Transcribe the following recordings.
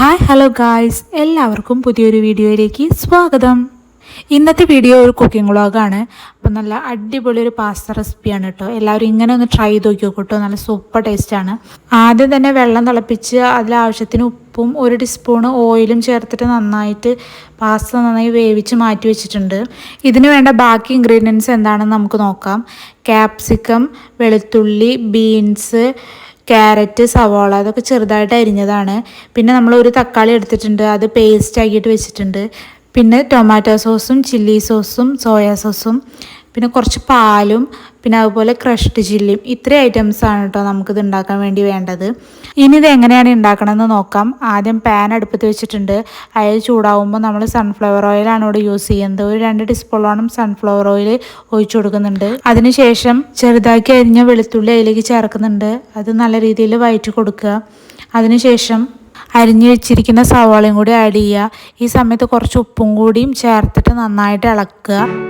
Hi hello guys എല്ലാവർക്കും പുതിയൊരു വീഡിയോയിലേക്ക് സ്വാഗതം. ഇന്നത്തെ വീഡിയോ ഒരു കുക്കിംഗ് വ്ളോഗാണ് അപ്പോൾ നല്ല അടിപൊളി ഒരു പാസ്ത റെസിപ്പിയാണ് കേട്ടോ. എല്ലാവരും ഇങ്ങനെ ഒന്ന് ട്രൈ ചെയ്ത് നോക്കി കേട്ടോ. നല്ല സൂപ്പർ ടേസ്റ്റാണ് ആദ്യം തന്നെ വെള്ളം തിളപ്പിച്ച് അതിലാവശ്യത്തിന് ഉപ്പും ഒരു ടീസ്പൂണ് ഓയിലും ചേർത്തിട്ട് നന്നായിട്ട് പാസ്ത നന്നായി വേവിച്ച് മാറ്റി വെച്ചിട്ടുണ്ട്. ഇതിന് വേണ്ട ബാക്കി ഇൻഗ്രീഡിയൻസ് എന്താണെന്ന് നമുക്ക് നോക്കാം. ക്യാപ്സിക്കം വെളുത്തുള്ളി ബീൻസ് ക്യാരറ്റ് സവാള അതൊക്കെ ചെറുതായിട്ട് അരിഞ്ഞതാണ്. പിന്നെ നമ്മൾ ഒരു തക്കാളി എടുത്തിട്ടുണ്ട് അത് പേസ്റ്റ് ആക്കിയിട്ട് വെച്ചിട്ടുണ്ട്. പിന്നെ ടൊമാറ്റോ സോസും ചില്ലി സോസും സോയാ സോസും പിന്നെ കുറച്ച് പാലും പിന്നെ അതുപോലെ ക്രഷ്ഡ് ചില്ലിയും ഇത്രയും ഐറ്റംസാണ് കേട്ടോ നമുക്കിത് ഉണ്ടാക്കാൻ വേണ്ടി വേണ്ടത്. ഇനി ഇത് എങ്ങനെയാണ് ഉണ്ടാക്കണമെന്ന് നോക്കാം. ആദ്യം പാൻ അടുപ്പത്ത് വെച്ചിട്ടുണ്ട്. അയൽ ചൂടാവുമ്പോൾ നമ്മൾ സൺഫ്ലവർ ഓയിലാണ് ഇവിടെ യൂസ് ചെയ്യുന്നത്. ഒരു രണ്ട് ടീസ്പൂണോളം സൺഫ്ലവർ ഓയിൽ ഒഴിച്ചു കൊടുക്കുന്നുണ്ട്. അതിനുശേഷം ചെറുതാക്കി അരിഞ്ഞ വെളുത്തുള്ളി അതിലേക്ക് ചേർക്കുന്നുണ്ട്. അത് നല്ല രീതിയിൽ വയറ്റി കൊടുക്കുക. അതിനുശേഷം അരിഞ്ഞു വെച്ചിരിക്കുന്ന സവാളയും കൂടി ആഡ് ചെയ്യുക. ഈ സമയത്ത് കുറച്ച് ഉപ്പും കൂടിയും ചേർത്തിട്ട് നന്നായിട്ട് ഇളക്കുക.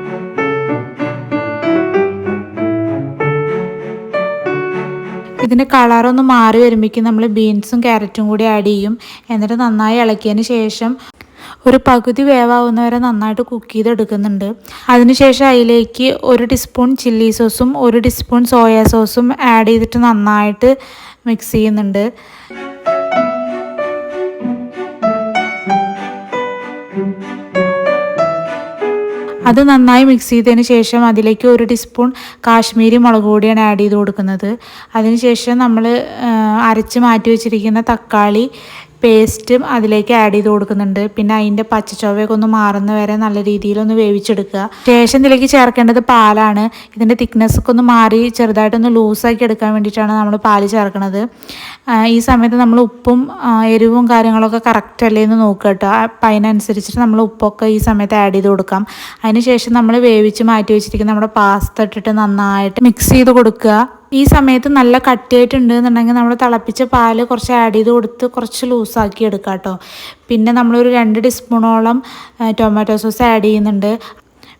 ഇതിന്റെ കളറൊന്ന് മാറി വരുമ്പോഴേക്കും നമ്മൾ ബീൻസും ക്യാരറ്റും കൂടി ആഡ് ചെയ്യും. എന്നിട്ട് നന്നായി ഇളക്കിയതിന് ശേഷം ഒരു പകുതി വേവാവുന്ന വരെ നന്നായിട്ട് കുക്ക് ചെയ്തെടുക്കുന്നുണ്ട്. അതിനുശേഷം അതിലേക്ക് ഒരു ടീസ്പൂൺ ചില്ലി സോസും ഒരു ടീസ്പൂൺ സോയാ സോസും ആഡ് ചെയ്തിട്ട് നന്നായിട്ട് മിക്സ് ചെയ്യുന്നുണ്ട്. അത് നന്നായി മിക്സ് ചെയ്തതിന് ശേഷം അതിലേക്ക് ഒരു ടീസ്പൂൺ കാശ്മീരി മുളക് പൊടിയാണ് ആഡ് ചെയ്ത് കൊടുക്കുന്നത്. അതിനുശേഷം നമ്മൾ അരച്ച് മാറ്റി വെച്ചിരിക്കുന്ന തക്കാളി പേസ്റ്റും അതിലേക്ക് ആഡ് ചെയ്ത് കൊടുക്കുന്നുണ്ട്. പിന്നെ അതിന്റെ പച്ചച്ചൊവയൊക്കെ ഒന്ന് മാറുന്ന വരെ നല്ല രീതിയിലൊന്ന് വേവിച്ചെടുക്കുക. ശേഷം ഇതിലേക്ക് ചേർക്കേണ്ടത് പാലാണ്. ഇതിന്റെ തിക്നെസ് ഒക്കെ ഒന്ന് മാറി ചെറുതായിട്ടൊന്ന് ലൂസാക്കി എടുക്കാൻ വേണ്ടിയിട്ടാണ് നമ്മൾ പാൽ ചേർക്കുന്നത്. ഈ സമയത്ത് നമ്മൾ ഉപ്പും എരിവും കാര്യങ്ങളൊക്കെ കറക്റ്റ് അല്ലേ എന്ന് നോക്കുക കേട്ടോ. അപ്പം അതിനനുസരിച്ചിട്ട് നമ്മൾ ഉപ്പൊക്കെ ഈ സമയത്ത് ആഡ് ചെയ്ത് കൊടുക്കാം. അതിനുശേഷം നമ്മൾ വേവിച്ച് മാറ്റി വെച്ചിരിക്കുന്ന നമ്മുടെ പാസ്ത ഇട്ടിട്ട് നന്നായിട്ട് മിക്സ് ചെയ്ത് കൊടുക്കുക. ഈ സമയത്ത് നല്ല കട്ടിയായിട്ടുണ്ട് എന്നുണ്ടെങ്കിൽ നമ്മൾ തിളപ്പിച്ച പാൽ കുറച്ച് ആഡ് ചെയ്ത് കൊടുത്ത് കുറച്ച് ലൂസാക്കി എടുക്കാം കേട്ടോ പിന്നെ നമ്മളൊരു രണ്ട് ടീസ്പൂണോളം ടൊമാറ്റോ സോസ് ആഡ് ചെയ്യുന്നുണ്ട്.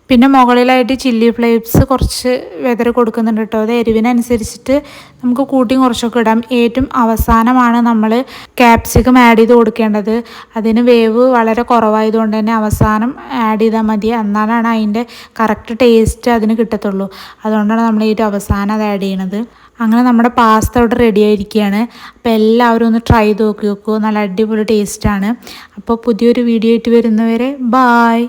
പിന്നെ മുകളിലായിട്ട് ചില്ലി ഫ്ലേക്സ് കുറച്ച് വെതറി കൊടുക്കുന്നുണ്ട് കേട്ടോ. അത് എരിവിനനുസരിച്ചിട്ട് നമുക്ക് കൂട്ടിയും കുറച്ചൊക്കെ ഇടാം. ഏറ്റവും അവസാനമാണ് നമ്മൾ ക്യാപ്സിക്കം ആഡ് ചെയ്ത് കൊടുക്കേണ്ടത്. അതിന് വേവ് വളരെ കുറവായതുകൊണ്ട് തന്നെ അവസാനം ആഡ് ചെയ്താൽ മതി. എന്നാലാണ് അതിന്റെ കറക്റ്റ് ടേസ്റ്റ് അതിന് കിട്ടത്തുള്ളൂ. അതുകൊണ്ടാണ് നമ്മൾ ഏറ്റവും അവസാനം അത് ആഡ് ചെയ്യണത്. അങ്ങനെ നമ്മുടെ പാസ്ത അവിടെ റെഡി ആയിരിക്കുകയാണ്. അപ്പോൾ എല്ലാവരും ഒന്ന് ട്രൈ ചെയ്ത് നോക്കി നോക്കൂ. നല്ല അടിപൊളി ടേസ്റ്റാണ് അപ്പോൾ പുതിയൊരു വീഡിയോ ആയിട്ട് വരുന്നവരെ ബായ്